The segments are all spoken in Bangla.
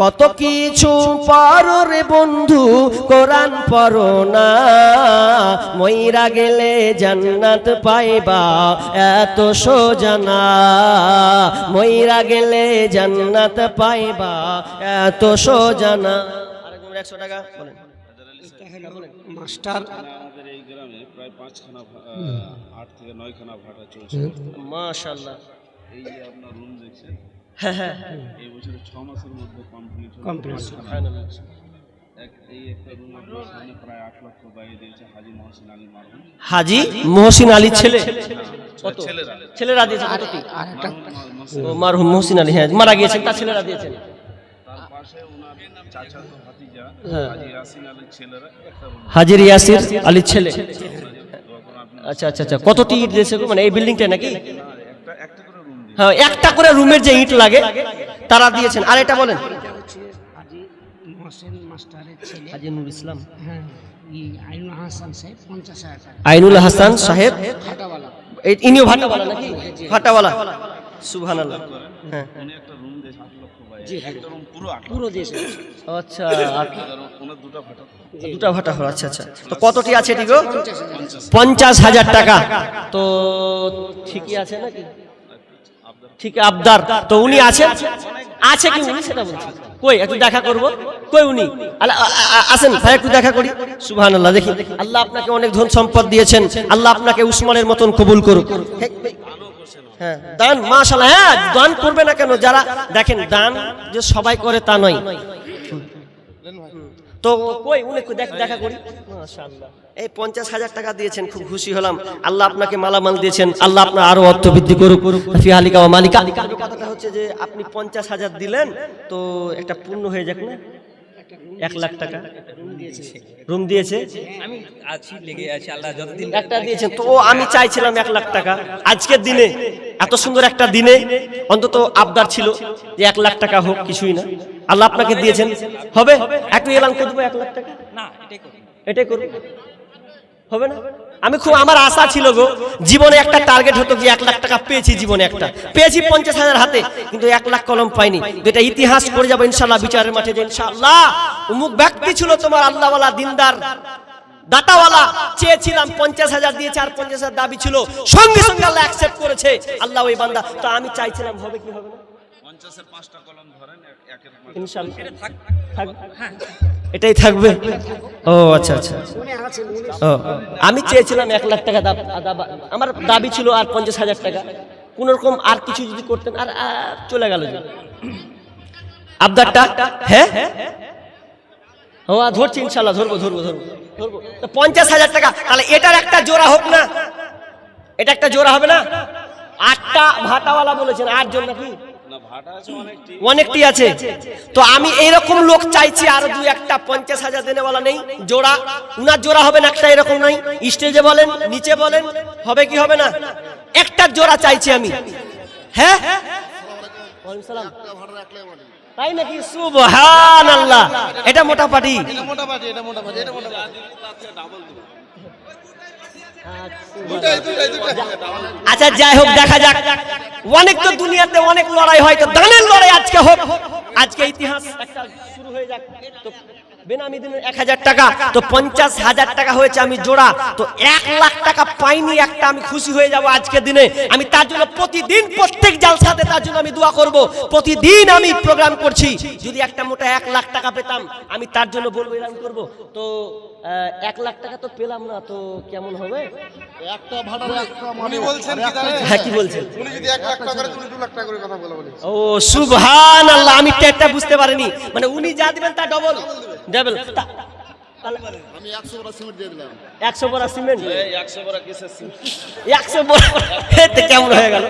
কত কিছু পারো রে বন্ধু কোরআন পড়ো না। মইরা গেলে জান্নাত পাইবা এত সোজানা মইরা গেলে জান্নাত পাইবা এত সোজানা আরেকজন একশো টাকা বলেন। মাস্টার আমাদের এই গ্রামে প্রায় পাঁচখানা আট থেকে নয়খানা ভাটা চলছে। মাশাল্লাহ এই যে আপনার রুম দেখছেন এই বছরে ছ মাসের মধ্যে কমপ্লিট লক্ষ বাইরে দিয়েছে হাজি মহসিন আলী মহসিন ছেলে? কত ছেলেরা ছেলেরা দিয়েছে মারহুম ও আলী হ্যাঁ মারা গিয়েছেন তার ছেলেরা দিয়েছেন তার পাশে ওনার চাচা তো ভাতিজা হ্যাঁ। হাজি ইয়াসিন আলীর ছেলেরা একটা রুম হাজির ইয়াসির আলীর ছেলে। আচ্ছা আচ্ছা আচ্ছা। কতটি ইট দিয়েছে গো? মানে এই বিল্ডিংটা নাকি না, একটা একটা করে রুম দিয়ে হ্যাঁ একটা করে রুমের যে ইট লাগে তারা দিয়েছেন। আর এটা বলেন। নুর ইসলাম। হ্যাঁ আইনুল হাসান সাহেব ইনিও ভাটাওয়ালা নাকি? ভাটাওয়ালা সুবহানাল্লাহ। হ্যাঁ। আচ্ছা ভাটা দুটা ভাটা হলো আচ্ছা আচ্ছা। তো কতটি আছে এটি গো? পঞ্চাশ হাজার টাকা। তো ঠিকই আছে নাকি? ঠিক, আবদার। তো উনি আছেন? আছে কি উনি? সেটা বলছি। কই, একটু দেখা করব? কই উনি? আসেন ভাই, একটু দেখা করি। সুহান আল্লাহ দেখি। আল্লাহ আপনাকে অনেক ধন সম্পদ দিয়েছেন। আল্লাহ আপনাকে উসমানের মতন কবুল করুক। হ্যাঁ দান, মাশাআল্লাহ হ্যাঁ দান করবে না কেন? যারা, দেখেন, দান যে সবাই করে তা নয়। তো কই উনি দেখ- দেখা করি। মাশাআল্লাহ এই পঞ্চাশ হাজার টাকা দিয়েছেন খুব খুশি হলাম। আল্লাহ আপনাকে মালামাল দিয়েছেন আল্লাহ আপনার আরও অর্থ বৃদ্ধি করুক। ফি হালিকা ওয়া মালিকা। কথাটা হচ্ছে যে আপনি পঞ্চাশ হাজার দিলেন তো একটা পূর্ণ হয়ে যাক না? এক লাখ টাকা। রুম দিয়েছে। আমি আছি লেগে আছি আল্লাহ যতদিন একটা দিয়েছেন তো আমি চাইছিলাম এক লাখ টাকা। আজকের দিনে এত সুন্দর একটা দিনে অন্তত আবদার ছিল যে এক লাখ টাকা হোক কিছুই না। আল্লাহ আপনাকে দিয়েছেন। হবে? একটু এলান করে দেবো এক লাখ টাকা? না এটাই করি করব? হবে না? আমি খুব আমার আশা ছিল গো জীবনে একটা টার্গেট হতো যে এক লাখ টাকা পেয়েছি জীবনে একটা। পেয়েছি পঞ্চাশ হাজার হাতে কিন্তু এক লাখ কলম পাইনি। যেটা ইতিহাস করে যাব ইনশাল্লাহ বিচারের মাঠে যে ইনশাল্লাহ উমুক ব্যক্তি ছিল তোমার আল্লাহওয়ালা দিনদার। দাতাওয়ালা চেয়েছিলাম পঞ্চাশ হাজার দিয়েছে আর পঞ্চাশ হাজার দাবি ছিল। সঙ্গে সঙ্গে আল্লাহ অ্যাকসেপ্ট করেছে। আল্লাহ ওই বান্দা তো আমি চাইছিলাম হবে কি হবে না? থাকবে এটাই থাকবে। ও আচ্ছা আচ্ছা। ও, আমি চেয়েছিলাম এক লাখ টাকা দাবা- আমার দাবি ছিল আর পঞ্চাশ হাজার টাকা। কোন রকম আর কিছু যদি করতেন আর আর চলে গেল। আবদারটা হ্যাঁ হ্যাঁ? ও আর ধরছি ইনশাল্লাহ ধরবো ধরবো ধরবো। পঞ্চাশ হাজার টাকা। তাহলে এটার একটা জোড়া হোক না। এটা একটা জোড়া হবে না? আটটা ভাটাওয়ালা বলেছেন আটজন নাকি? আছে অনেকটি। অনেকটি আছে। তো আমি এইরকম লোক চাইছি আর দুই একটা পঞ্চাশ হাজার দেনেওয়ালা নেই। জোড়া উনার জোড়া হবে না একটা এরকম নাই। স্টেজে বলেন নিচে বলেন হবে কি হবে না? একটা জোড়া চাইছি আমি। হ্যাঁ? সালাম। তাই নাকি? সুবহান আল্লাহ এটা মোটা পাটি আচ্ছা যাই হোক দেখা যাক। অনেক তো দুনিয়াতে অনেক লড়াই হয় তো দানের লড়াই আজকে হোক। আজকে ইতিহাস একটা শুরু হয়ে যাক। তো বেনামি দিনের এক হাজার টাকা তো পঞ্চাশ হাজার টাকা হয়েছে আমি জোড়া তো এক লাখ টাকা পাইনি একটা আমি খুশি হয়ে যাব আজকের দিনে। আমি তার জন্য প্রতিদিন প্রত্যেক জালসাতে তার জন্য আমি দোয়া করব। প্রতিদিন আমি প্রোগ্রাম করছি। যদি একটা মোটা এক লাখ টাকা পেতাম আমি তার জন্য বলব এরকম করব। তো এক লাখ টাকা তো পেলাম না তো কেমন হবে? একটা ভাড়া উনি বলছেন কি হ্যাঁ কি বলছেন? উনি যদি এক লাখ টাকা করে তুমি দু লাখ টাকা করে কথা বলে বলে ও সুবহান আল্লাহ আমি একটা বুঝতে পারেনি। মানে উনি যা দিবেন তা ডবল ডাবল আমি একশো বড় সিমেন্ট দিয়ে দিলাম। একশো বড় সিমেন্ট? এই একশো বড় কিসের সিম একশো বড় এতে কেমন হয়ে গেল?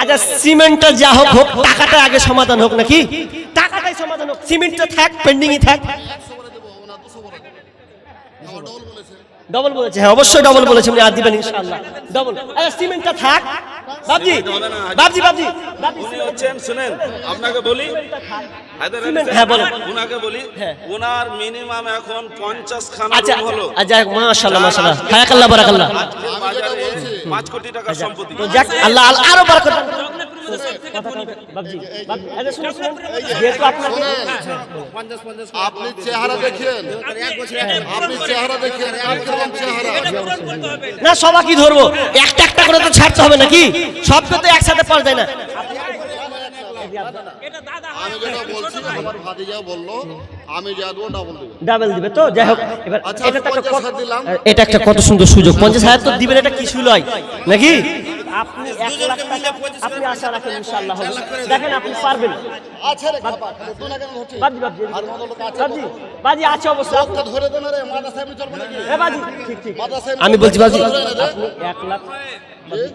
আচ্ছা সিমেন্টটা যা হোক হোক টাকাটা আগে সমাধান হোক নাকি? টাকাটাই সমাধান হোক। সিমেন্টটা থাক পেন্ডিংই থাক। ডবল বলেছে। ডবল বলেছে হ্যাঁ অবশ্যই ডবল বলেছে উনি আর দিবেন ইনশাআল্লাহ। ডবল আচ্ছা সিমেন্টটা থাক। বাবজি বাবজি বাবজি উনি হচ্ছেন শুনেন আপনাকে বলি সাহেব, হ্যাঁ, বলেন। উনাকে বলি হ্যাঁ। ওনার মিনিমাম এখন পঞ্চাশ খানা আচ্ছা হলো। আচ্ছা মাশাআল্লাহ মাশাআল্লাহ। হায়াকাল্লাহ বারাকাল্লাহ। আজকের পাঁচ কোটি টাকা সম্পত্তি। আল্লাহ আল্লাহ আরও বারাকাত আপনি চেহারা দেখেন। আপনি চেহারা দেখেন না সবাইকে ধরবো? একটা একটা করে তো ছাড়তে হবে নাকি? সবকে তো একসাথে পাওয়া যায় না। আমি যেটা বলছি আমার ভাতিজা বলল আমি যা দেবো ডাবল দেবো। ডাবল দিবে তো? যাই হোক এবার আচ্ছা, এটা একটা কত- দিলাম। এটা একটা কত সুন্দর সুযোগ। পঞ্চাশ হাজার তো দিবেন এটা কিছু নয় নাকি? আপনি এক লাখ টাকা আপনি আশা রাখেন ইনশাআল্লাহ হবে। দেখেন আপনি পারবেন। সাহেব আমি বলছি বাজি। আপনি এক লাখ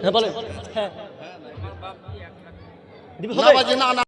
হ্যাঁ বলেন। হ্যাঁ দিবে না হবে বাজি না না।